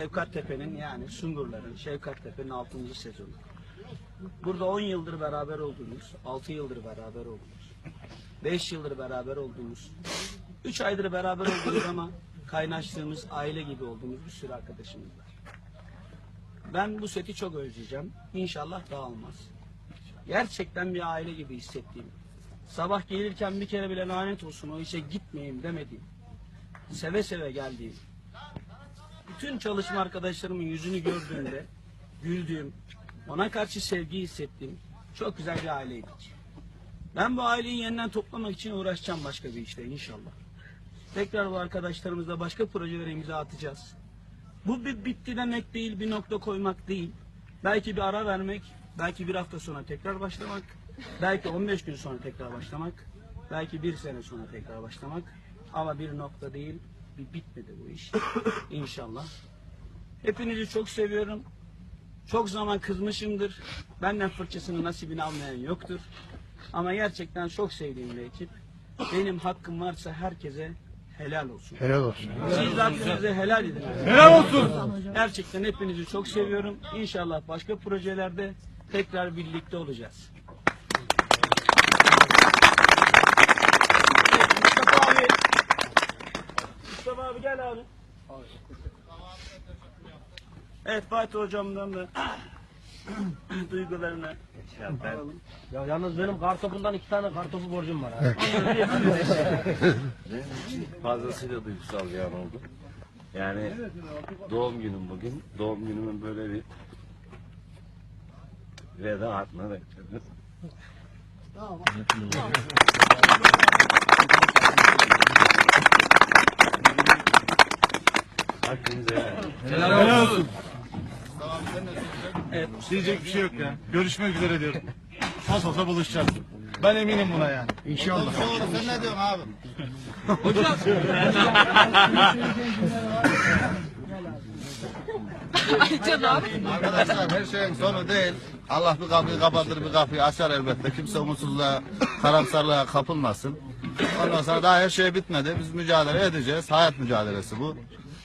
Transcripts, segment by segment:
Şevkat Tepe'nin yani Sungurların Şevkat Tepe'nin 6. sezonu. Burada 10 yıldır beraber olduğumuz, 6 yıldır beraber olduğumuz, 5 yıldır beraber olduğumuz, 3 aydır beraber olduğumuz ama kaynaştığımız, aile gibi olduğumuz bir sürü arkadaşımız var. Ben bu seti çok özleyeceğim. İnşallah dağılmaz. Gerçekten bir aile gibi hissettiğim. Sabah gelirken bir kere bile lanet olsun o işe gitmeyeyim demediğim. Seve seve geldiğim bütün çalışma arkadaşlarımın yüzünü gördüğümde güldüğüm, ona karşı sevgi hissettiğim çok güzel bir aileydik. Ben bu aileyi yeniden toplamak için uğraşacağım başka bir işte inşallah. Tekrar bu arkadaşlarımızla başka projelere imza atacağız. Bu bir bitti demek değil, bir nokta koymak değil. Belki bir ara vermek, belki bir hafta sonra tekrar başlamak, belki 15 gün sonra tekrar başlamak, belki bir sene sonra tekrar başlamak. Ama bir nokta değil, bir bitmedi bu iş. İnşallah. Hepinizi çok seviyorum. Çok zaman kızmışımdır. Benden fırçasını nasibini almayan yoktur. Ama gerçekten çok sevdiğim bir ekip. Benim hakkım varsa herkese helal olsun. Helal olsun. Siz de hakkınızı helal edin. Helal olsun. Gerçekten hepinizi çok seviyorum. İnşallah başka projelerde tekrar birlikte olacağız. Mustafa abi. Mustafa abi gel abi. Evet Fatih hocamdan da duygularını alalım. Ya yalnız benim kartopundan iki tane kartopu borcum var. ha. fazlasıyla duygusal bir an oldu. Yani doğum günüm bugün. Doğum günümün böyle bir veda hatına bekliyoruz. Hakkınızı helal edin. Diyecek bir şey yok ya. Görüşmek üzere diyorum. Nasıl olsa buluşacağız. Ben eminim buna yani. İnşallah. Sen ne diyorsun abi? Arkadaşlar her şeyin sonu değil. Allah bir kapıyı kapatır bir kapıyı açar elbette. Kimse umutsuzluğa, karamsarlığa kapılmasın. Ondan sonra daha her şey bitmedi. Biz mücadele edeceğiz. Hayat mücadelesi bu.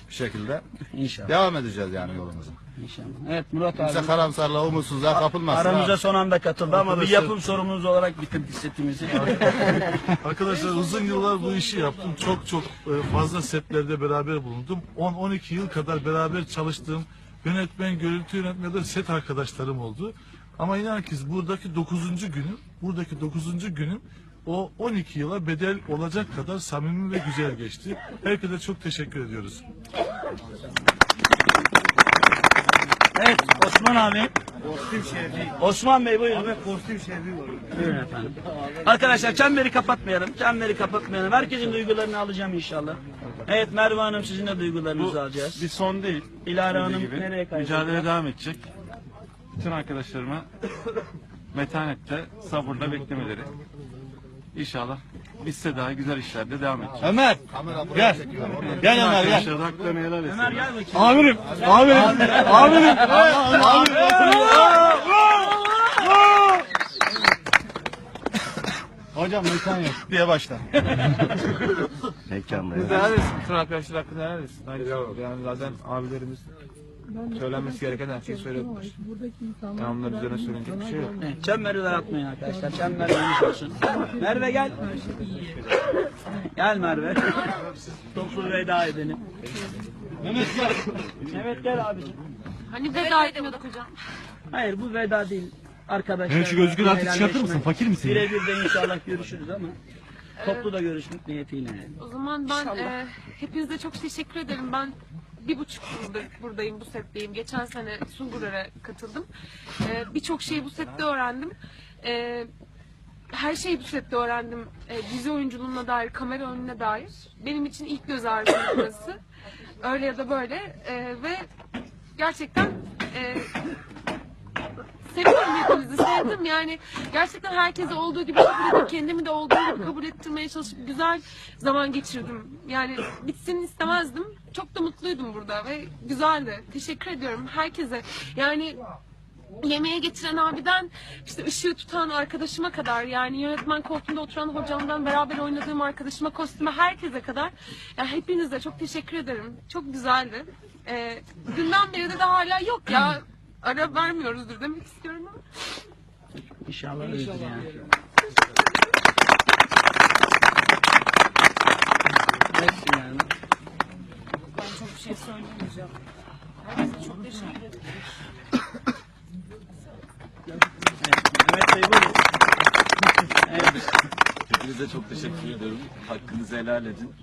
Bir şekilde. İnşallah. Devam edeceğiz yani yolumuza. İnşallah. Evet Murat abi. Kimse karamsarlığa, umutsuzluğa kapılmasın. Aramıza abi. son anda katıldı ama bir yapım sorumluluğu olarak bitirdik setimizi. Arkadaşlar uzun yıllar bu işi yaptım. Çok çok e, fazla setlerde beraber bulundum. 10-12 yıl kadar beraber çalıştığım yönetmen, görüntü yönetmenleri set arkadaşlarım oldu. Ama inan ki buradaki 9. günüm, buradaki 9. günüm o 12 yıla bedel olacak kadar samimi ve güzel geçti. Herkese çok teşekkür ediyoruz. evet Osman abi. Osman Bey buyurun. Abi Kostüm şerri var. Buyurun efendim. Arkadaşlar çemberi kapatmayalım. Çemberi kapatmayalım. Herkesin duygularını alacağım inşallah. Evet Merve Hanım sizin de duygularınızı alacağız. Bir son değil. İlara Hanım gibi nereye kaydı? Mücadele devam edecek. Bütün arkadaşlarıma metanette, sabırla beklemeleri. İnşallah bitse daha güzel işlerde devam edecek. Ömer gel. Gel Ömer gel. Arkadaşlar haklarını helal etsin. Ömer gel bakayım. Amirim. Amirim. Amirim. Hocam mekan yok diye başla. Mekanda. Helal etsin. Bütün arkadaşlar hakkında helal etsin. Yani zaten abilerimiz söylenmesi gereken her şeyi söylediler. Yani onlar üzerine söylenecek bir şey yok. Evet, çemberi dağıtmayın arkadaşlar. Çember geniş olsun. Merve gel. Gel Merve. Toplu veda edelim. Mehmet gel. Mehmet gel abicim. Hani veda etmiyorduk hocam. Hayır bu veda değil. Arkadaşlar. Evet, şu gözlüğünü artık çıkartır mısın? Fakir misin? Birebir de inşallah görüşürüz ama toplu da görüşmek niyetiyle. O zaman ben e, hepinize çok teşekkür ederim. Ben bir buçuk yıldır buradayım, bu setteyim. Geçen sene Sungur'a katıldım. E, Birçok şeyi bu sette öğrendim. E, her şeyi bu sette öğrendim. E, dizi oyunculuğuna dair, kamera önüne dair. Benim için ilk göz ağrısı. Öyle ya da böyle. E, ve gerçekten e, Seviyorum hepinizi, sevdim yani. Gerçekten herkese olduğu gibi kabul edip, kendimi de olduğu gibi kabul ettirmeye çalışıp güzel zaman geçirdim. Yani bitsin istemezdim. Çok da mutluydum burada ve güzeldi. Teşekkür ediyorum herkese. Yani yemeğe getiren abiden işte ışığı tutan arkadaşıma kadar yani yönetmen koltuğunda oturan hocamdan beraber oynadığım arkadaşıma kostüme herkese kadar ya hepinize çok teşekkür ederim. Çok güzeldi. Ee, dünden beri de, de hala yok ya ara vermiyoruzdur demek istiyorum ama. İnşallah öyledir yani. Hepsi yani. Ben çok bir şey söyleyemeyeceğim. Herkese çok teşekkür ederim. Mehmet Bey buyurun. Evet. Hepinize çok teşekkür ediyorum. Hakkınızı helal edin.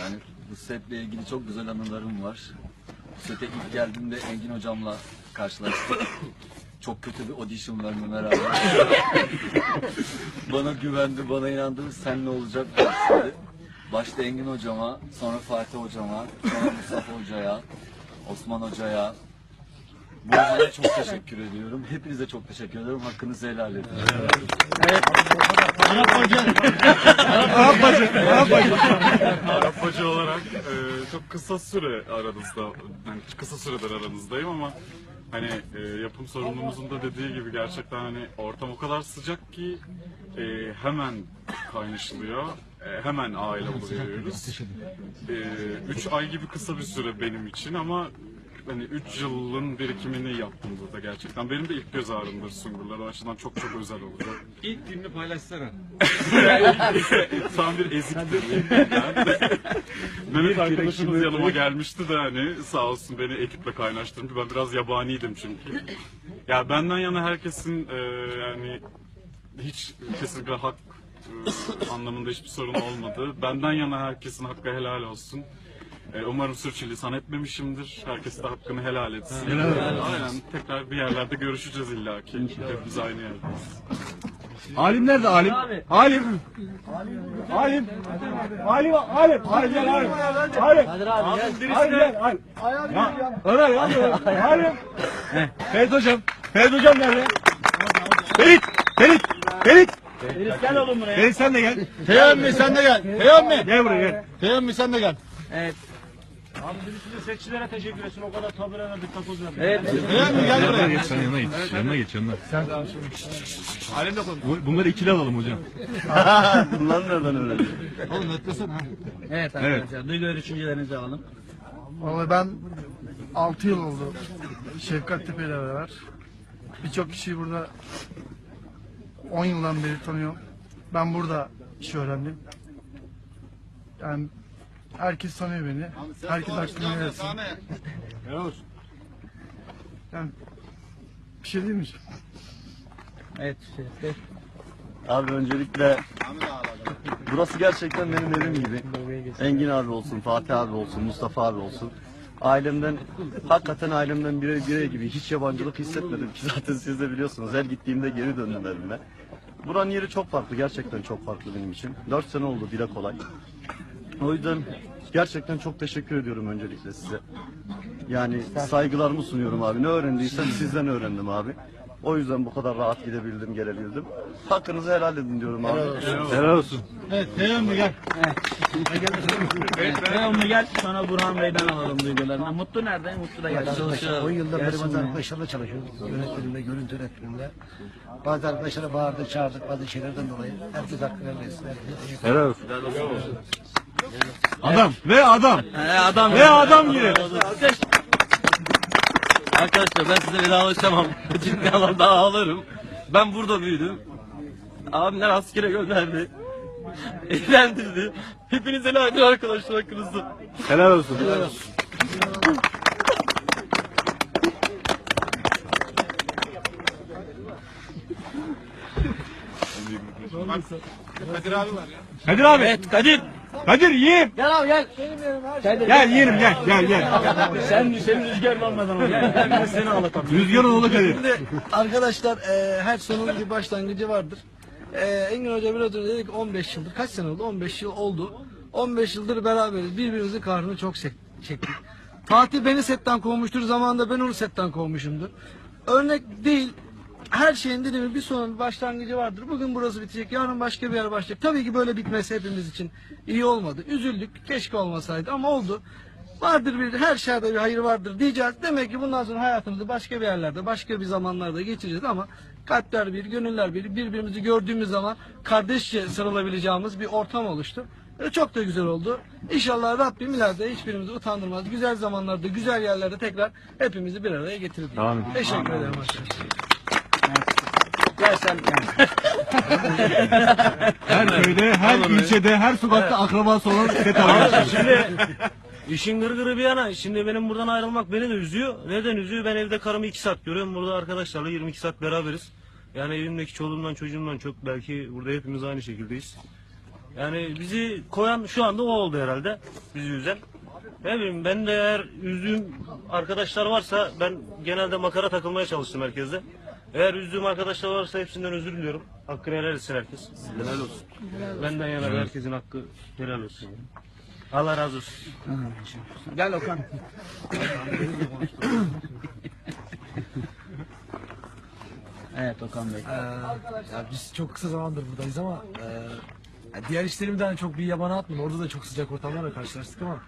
Yani bu setle ilgili çok güzel anılarım var. Sete ilk geldiğimde Engin hocamla karşılaştık. Çok kötü bir auditionlarla beraber. bana güvendi, bana inandı. Sen ne olacak. Başta Engin hocama, sonra Fatih hocama, sonra Mustafa hocaya, Osman hocaya, bu arada çok teşekkür ediyorum. Hepinize çok teşekkür ediyorum. Hakkınızı helal edin. Arap Hoca olarak e, çok kısa süre aranızda, yani kısa süredir aranızdayım ama hani e, yapım sorumlumuzun da dediği gibi gerçekten hani ortam o kadar sıcak ki e, hemen kaynaşılıyor. E, hemen aile oluyoruz. E, üç ay gibi kısa bir süre benim için ama hani 3 yılın birikimini yaptım burada gerçekten. Benim de ilk göz ağrımdır Sungurlar. O açıdan çok çok özel olacak. İlk filmini paylaşsana. Tam bir eziktir. Mehmet arkadaşımız yanıma gelmişti de hani sağ olsun beni ekiple kaynaştırmış. Ben biraz yabaniydim çünkü. Ya benden yana herkesin e, yani hiç kesinlikle hak e, anlamında hiçbir sorun olmadı. Benden yana herkesin hakkı helal olsun. E, umarım sürçülisan etmemişimdir. Herkes de hakkını helal etsin. Aynen. Tekrar bir yerlerde görüşeceğiz illaki. Hepimiz aynı yerdeyiz. Alim nerede Alim? Alim. Alim. Alim. Alim. Alim gel Alim. Alim. Kadir abi gel. Alim gel. Alim. Ya, Ömer ya. Alim. Ferit hocam. Ferit hocam nerede? Ferit. Ferit. Ferit. Ferit gel oğlum buraya. Ferit sen de gel. Peyami sen de gel. Peyami. Gel buraya gel. Peyami sen de gel. Evet. Abi birisi de seççilere teşekkür etsin. O kadar tabure verdik takoz verdik. Evet. Gel buraya. Geç sen yanına geç. Yanına geç yanına. Alim de konuş. Bu- Bunları ikili alalım hocam. Bunlar nereden öğrendin? Oğlum netlesene. ha. Evet arkadaşlar. Duygu ve düşüncelerinizi alalım. Vallahi ben 6 yıl oldu Şefkat Tepe ile beraber. Birçok kişiyi burada 10 yıldan beri tanıyorum. Ben burada iş öğrendim. Yani herkes tanıyor beni. Herkes hakkını versin. Yani bir şey demeyeceğim. Evet. Ferit Bey. Abi öncelikle burası gerçekten benim evim gibi. Engin abi olsun, Fatih abi olsun, Mustafa abi olsun. Ailemden, hakikaten ailemden biri, biri gibi hiç yabancılık hissetmedim ki zaten siz de biliyorsunuz. Her gittiğimde geri döndüm evime. Buranın yeri çok farklı, gerçekten çok farklı benim için. 4 sene oldu dile kolay. O yüzden gerçekten çok teşekkür ediyorum öncelikle size. Yani saygılarımı sunuyorum abi. Ne öğrendiysem sizden öğrendim abi. O yüzden bu kadar rahat gidebildim, gelebildim. Hakkınızı helal edin diyorum abi. Helal olsun. Evet Peyami gel. Devamlı gel. Sonra Burhan Bey'den alalım duygularını. Mutlu nerede? Mutlu da gel. 10 yıldır beri bazı arkadaşlarla çalışıyoruz. Yönetmenimle, görüntü yönetmenimle. Bazı arkadaşlara bağırdık, çağırdık bazı şeylerden dolayı. Herkes hakkını versin. Herkese Helal olsun. Adam ve adam. He, adam. Ve adam gibi. Arkadaşlar ben size vedalaşamam. Ciddi anlamda ağlarım. Ben burada büyüdüm. Abimler askere gönderdi. Evlendirdi. Hepiniz helal edin arkadaşlar hakkınızda. Helal olsun. Kadir abi var ya. Kadir abi. Evet Kadir. Kadir yiyelim. Gel abi gel. Gel yiyelim gel gel gel. Sen senin rüzgarın olmadan ol. Gel. Ben de seni ağlatalım. Rüzgarın oğlu Kadir. Şimdi arkadaşlar e, her sonun bir başlangıcı vardır. E, Engin Hoca biraz önce dedi ki 15 yıldır. Kaç sene oldu? 15 yıl oldu. 15 yıldır beraberiz. Birbirimizin kahrını çok çek- çektik. Fatih beni setten kovmuştur. Zamanında ben onu setten kovmuşumdur. Örnek değil. Her şeyin dediğim bir sonun bir başlangıcı vardır. Bugün burası bitecek, yarın başka bir yer başlayacak. Tabii ki böyle bitmesi hepimiz için iyi olmadı. Üzüldük, keşke olmasaydı ama oldu. Vardır bir her şeyde bir hayır vardır diyeceğiz. Demek ki bundan sonra hayatımızı başka bir yerlerde, başka bir zamanlarda geçireceğiz ama kalpler bir, gönüller bir, birbirimizi gördüğümüz zaman kardeşçe sarılabileceğimiz bir ortam oluştu. Ve çok da güzel oldu. İnşallah Rabbim ileride hiçbirimizi utandırmaz. Güzel zamanlarda, güzel yerlerde tekrar hepimizi bir araya getirir. diye. Teşekkür ederim arkadaşlar. Her köyde, her ilçede, her sokakta akrabası olan set arkadaşlar. Şimdi işin gırgırı bir yana. Şimdi benim buradan ayrılmak beni de üzüyor. Neden üzüyor? Ben evde karımı 2 saat görüyorum. Burada arkadaşlarla 22 saat beraberiz. Yani evimdeki çoluğumdan çocuğumdan çok belki burada hepimiz aynı şekildeyiz. Yani bizi koyan şu anda o oldu herhalde. Bizi üzen. Ne bileyim ben de eğer üzdüğüm arkadaşlar varsa ben genelde makara takılmaya çalıştım herkeste. Eğer üzdüğüm arkadaşlar varsa hepsinden özür diliyorum. Hakkını helal etsin herkes. Helal olsun. Benden yana da herkesin hakkı helal olsun. Allah razı olsun. Gel Okan. evet Okan Bey. Ya biz çok kısa zamandır buradayız ama e, diğer işlerimden çok bir yabana atmıyorum. Orada da çok sıcak ortamlarla karşılaştık ama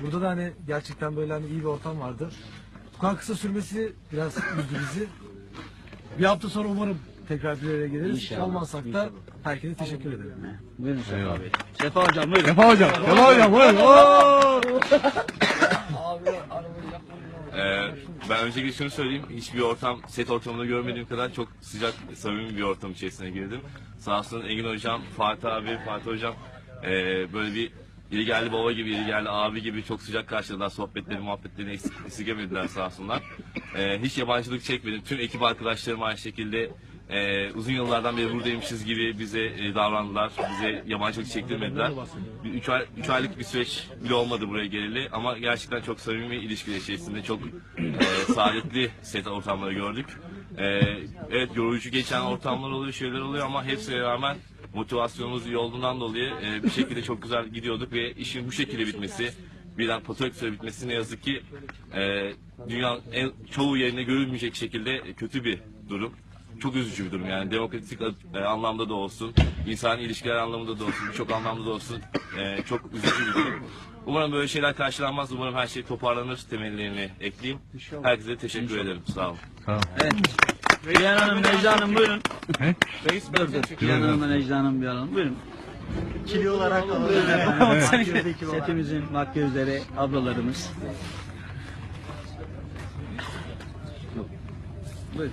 burada da hani gerçekten böyle hani iyi bir ortam vardı. Bu kadar kısa sürmesi biraz üzdü bizi. Bir hafta sonra umarım tekrar bir araya geliriz. İnşallah, Olmazsak da herkese teşekkür ederim. Buyurun Sefa Bey. Sefa Hocam buyurun. Sefa hocam, Sefa hocam, buyurun. Oo! Ee, ben öncelikle şunu söyleyeyim. Hiçbir ortam, set ortamında görmediğim kadar çok sıcak, samimi bir ortam içerisine girdim. Sağ olsun Engin Hocam, Fatih abi, Fatih Hocam ee, böyle bir iri geldi baba gibi, iri geldi abi gibi çok sıcak karşıladılar. Sohbetleri, muhabbetlerini eksik, esirgemediler sağ olsunlar. Ee, hiç yabancılık çekmedim. Tüm ekip arkadaşlarım aynı şekilde ee, uzun yıllardan beri buradaymışız gibi bize e, davrandılar. Bize yabancılık çektirmediler. Bir, üç, ay, üç aylık bir süreç bile olmadı buraya geleli ama gerçekten çok samimi ilişkiler içerisinde çok e, saadetli set ortamları gördük. E, evet yorucu geçen ortamlar oluyor, şeyler oluyor ama hepsine rağmen motivasyonumuz iyi olduğundan dolayı e, bir şekilde çok güzel gidiyorduk ve işin bu şekilde bitmesi birden fotoğraf süre bitmesi ne yazık ki e, dünyanın en, çoğu yerine görülmeyecek şekilde kötü bir durum. Çok üzücü bir durum yani. Demokratik e, anlamda da olsun, insani ilişkiler anlamında da olsun, birçok anlamda da olsun e, çok üzücü bir durum. Umarım böyle şeyler karşılanmaz, umarım her şey toparlanır temellerini ekleyeyim. Herkese teşekkür ederim, sağ olun. Cihan Hanım, Necla Hanım buyurun. Reis dur dur. Hanım'la Necla Hanım bir alalım. Buyurun. Kili olarak Setimizin makyözleri, ablalarımız. Ne,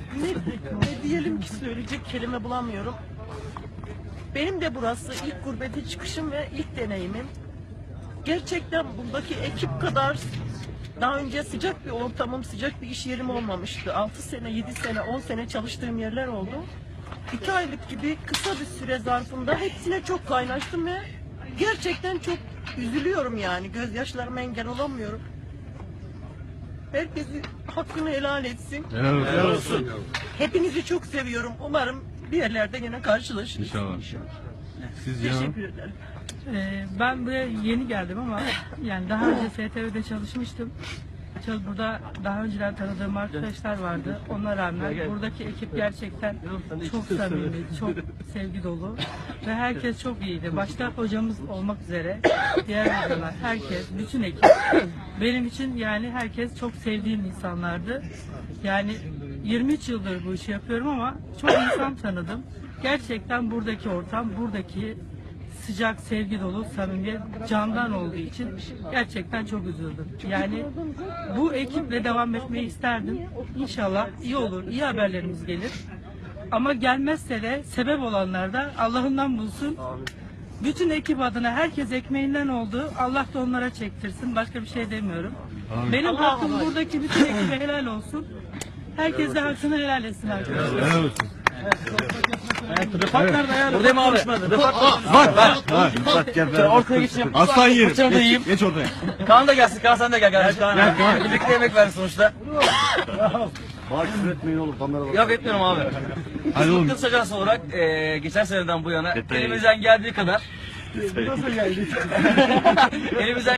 ne diyelim ki söyleyecek kelime bulamıyorum. Benim de burası ilk gurbete çıkışım ve ilk deneyimim. Gerçekten buradaki ekip kadar daha önce sıcak bir ortamım, sıcak bir iş yerim olmamıştı. 6 sene, 7 sene, 10 sene çalıştığım yerler oldu. 2 aylık gibi kısa bir süre zarfında hepsine çok kaynaştım ve gerçekten çok üzülüyorum yani. Gözyaşlarıma engel olamıyorum. Herkesi hakkını helal etsin. Helal olsun. Hepinizi çok seviyorum. Umarım bir yerlerde yine karşılaşırız. İnşallah. Siz? Teşekkür ederim. Ee, ben buraya yeni geldim ama yani daha önce STV'de çalışmıştım. Çal- Burada daha önceden tanıdığım arkadaşlar vardı. Ona rağmen buradaki ekip gerçekten çok samimi, çok sevgi dolu ve herkes çok iyiydi. Başta hocamız olmak üzere diğer hocalar, herkes, bütün ekip. Benim için yani herkes çok sevdiğim insanlardı. Yani 23 yıldır bu işi yapıyorum ama çok insan tanıdım. Gerçekten buradaki ortam, buradaki sıcak, sevgi dolu, samimiyet candan olduğu için gerçekten çok üzüldüm. Yani bu ekiple devam etmeyi isterdim. İnşallah iyi olur, iyi haberlerimiz gelir. Ama gelmezse de sebep olanlar da Allah'ından bulsun. Bütün ekip adına herkes ekmeğinden oldu. Allah da onlara çektirsin. Başka bir şey demiyorum. Benim hakkım buradaki bütün ekibe helal olsun. Herkes de hakkını helal etsin arkadaşlar. Rıfat nerede ya? Buradayım abi. Rıfat Var, var, var. Bak gel beraber. ortaya geçeyim. Aslan yerim. Bıçağını da yiyeyim. Geç, ortaya. Kaan da gelsin. Kaan sen de gel kardeşim. Gel, Kaan. Birlikte yemek verin sonuçta. Bana küfür etmeyin oğlum kamera bak. Yok etmiyorum abi. Hadi oğlum. Kız Ajansı olarak eee geçen seneden bu yana elimizden geldiği kadar elimizden